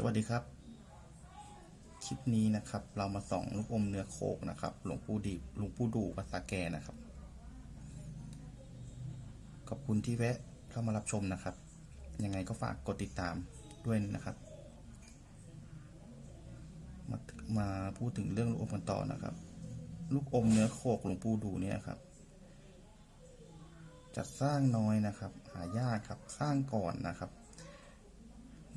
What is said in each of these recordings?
สวัสดีครับ คลิปนี้นะครับ เรามาส่องลูกอมเนื้อโคกนะครับ หลวงปู่ดีหลวงปู่ดูภาษาแกนะครับ ขอบคุณที่แวะเข้ามารับชมนะครับ ยังไงก็ฝากกดติดตามด้วยนะครับ มามาพูดถึงเรื่องลูกอมกันต่อนะครับ ลูกอมเนื้อโคกหลวงปู่ดูเนี่ยครับจัดสร้างน้อยนะครับ หายากครับ สร้างก่อนนะครับ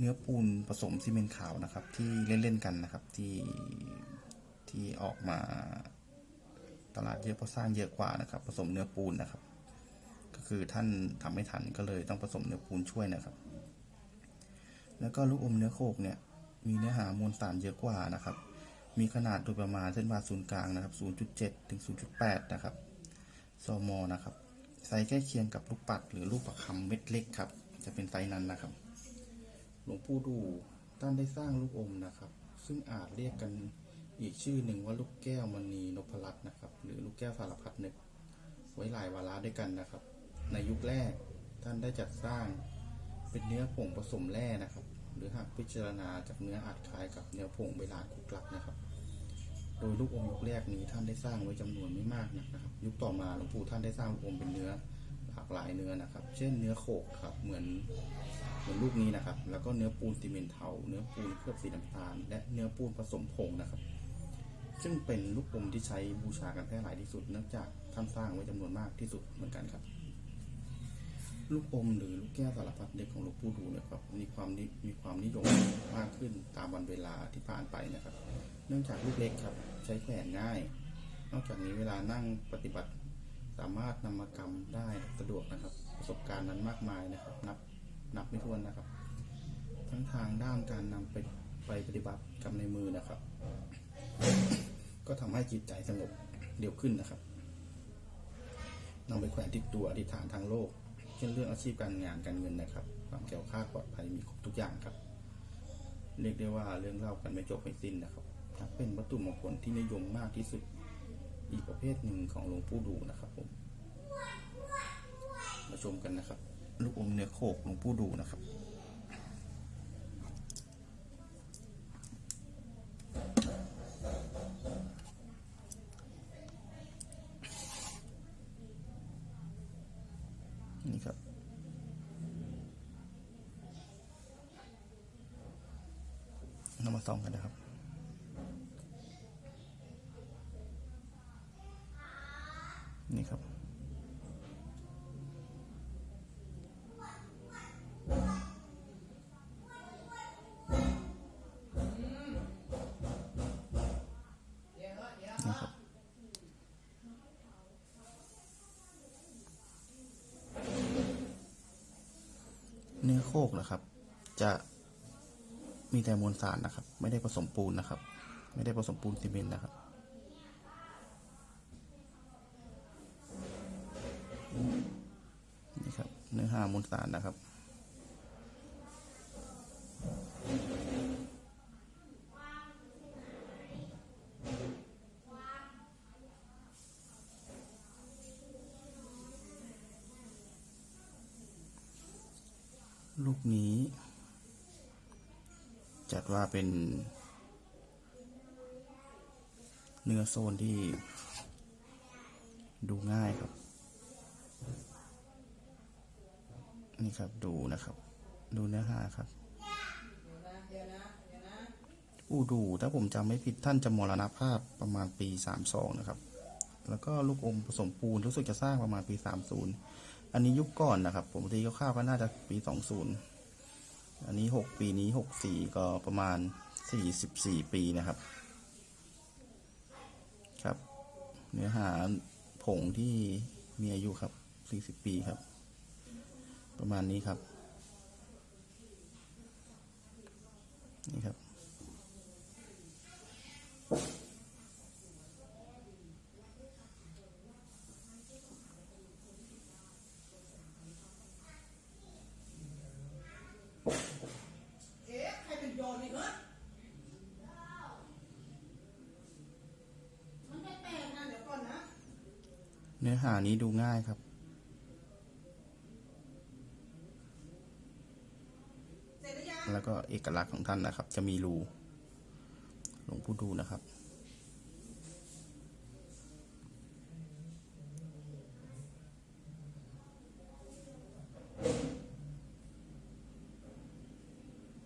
เนื้อปูนผสมซีเมนต์ขาวนะครับ ที่เล่นๆกันนะครับที่ที่ออกมาตลาดเยอะเพราะสร้างเยอะกว่านะครับ ผสมเนื้อปูนนะครับ ก็คือท่านทำไม่ทันก็เลยต้องผสมเนื้อปูนช่วยนะครับ แล้วก็ลูกอมเนื้อโคกเนี่ยมีเนื้อหามวลสารเยอะกว่านะครับ มีขนาดโดยประมาณเส้นผ่าศูนย์กลางนะครับ 0.7 ถึง 0.8 นะครับซมอนะครับไซส์ใกล้เคียงกับลูกปัดหรือลูกประคำเม็ดเล็กครับ จะเป็นไซส์นั้นนะครับ หลวงปู่ดูท่านได้สร้างลูกอมนะครับ ซึ่งอาจเรียกกันอีกชื่อหนึ่งว่าลูกแก้วมณีนพรัตน์นะครับ หรือลูกแก้วสารพัดนึกไว้หลายวาระด้วยกันนะครับ ในยุคแรกท่านได้จัดสร้างเป็นเนื้อผงผสมแร่นะครับ หรือหากพิจารณาจากเนื้ออาจคล้ายกับเนื้อผงใบลาคุกลักนะครับ โดยลูกอมยุคแรกนี้ท่านได้สร้างไว้จำนวนไม่มากนักนะครับ ยุคต่อมาหลวงปู่ท่านได้สร้างลูกอมเป็นเนื้อ หลากหลายเนื้อนะครับ เช่นเนื้อโขกครับเหมือนเหมือนลูกนี้นะครับ แล้วก็เนื้อปูนซีเมนเทา เนื้อปูนเคลือบสีน้ำตาล และเนื้อปูนผสมผงนะครับ ซึ่งเป็นลูกอมที่ใช้บูชากันแพร่หลายที่สุดเนื่องจากท่านสร้างไว้จำนวนมากที่สุดเหมือนกันครับ ลูกอมหรือลูกแก้วสารพัดนึกของหลวงปู่ดูเนี่ยครับมีความมีความนิยมมากขึ้นตามวันเวลาที่ผ่านไปนะครับ เนื่องจากลูกเล็กครับใช้แขวนง่าย นอกจากนี้เวลานั่งปฏิบัติามารถนำมากำได้สะดวกนะครับ ประสบการณ์นั้นมากมายนะครับ นับนับไม่ถ้วนนะครับ ทั้งทางด้านการนำไปไปปฏิบัติกำในมือนะครับ ก็ทำให้จิตใจสงบเร็วขึ้นนะครับนำไปแขวนติดตัวอธิษฐานทางโลก เช่นเรื่องอาชีพการงานการเงินนะครับ ความแข็งคลาปลอดภัยมีครบทุกอย่างครับ เรียกได้ว่าเรื่องเล่ากันไม่จบไม่สิ้นนะครับนับเป็นวัตถุมงคลที่นิยมมากที่สุด อีกประเภทหนึ่งของหลวงปู่ดูนะครับผม มาชมกันนะครับ ลูกอมเนื้อโคกหลวงปู่ดูนะครับนี่ครับนำมาส่องกันนะครับ นี่ครับ นี่ครับ เนื้อ โคกนะครับ จะมีแต่มวลสารนะครับ ไม่ได้ผสมปูนนะครับ ไม่ได้ผสมปูนซีเมนต์นะครับนี่ครับเนื้อหามวลสารนะครับ ลูกนี้ จัดว่าเป็น เนื้อโซนที่ ดูง่ายครับ นี่ครับดูนะครับ ดูเนื้อหาครับอู้ดูถ้าผมจำไม่ผิดท่านจะมรณภาพประมาณปีสามสองนะครับ แล้วก็ลูกอมผสมปูนรู้สึกจะสร้างประมาณปีสามศูนย์ อันนี้ยุคก่อนนะครับ ผมตีคร่าวๆก็น่าจะปีสองศูนย์อันนี้หกปีนี้หกสี่ก็ประมาณสี่สิบสี่ปีนะครับ ครับ เนื้อหาผงที่มีอายุครับสี่สิบปีครับ ประมาณนี้ครับ นี่ครับ เอ๊ะใครเป็นโยนนี่เหรอมันแปลกๆนะเดี๋ยวก่อนนะ เนื้อหานี้ดูง่ายครับ แล้วก็เอกลักษณ์ของท่านนะครับ จะมีรูหลวงปู่ดูนะครับ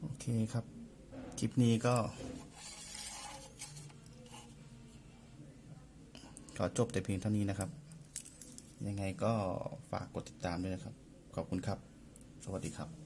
โอเคครับ คลิปนี้ก็ขอจบแต่เพียงเท่านี้นะครับ ยังไงก็ฝากกดติดตามด้วยนะครับ ขอบคุณครับ สวัสดีครับ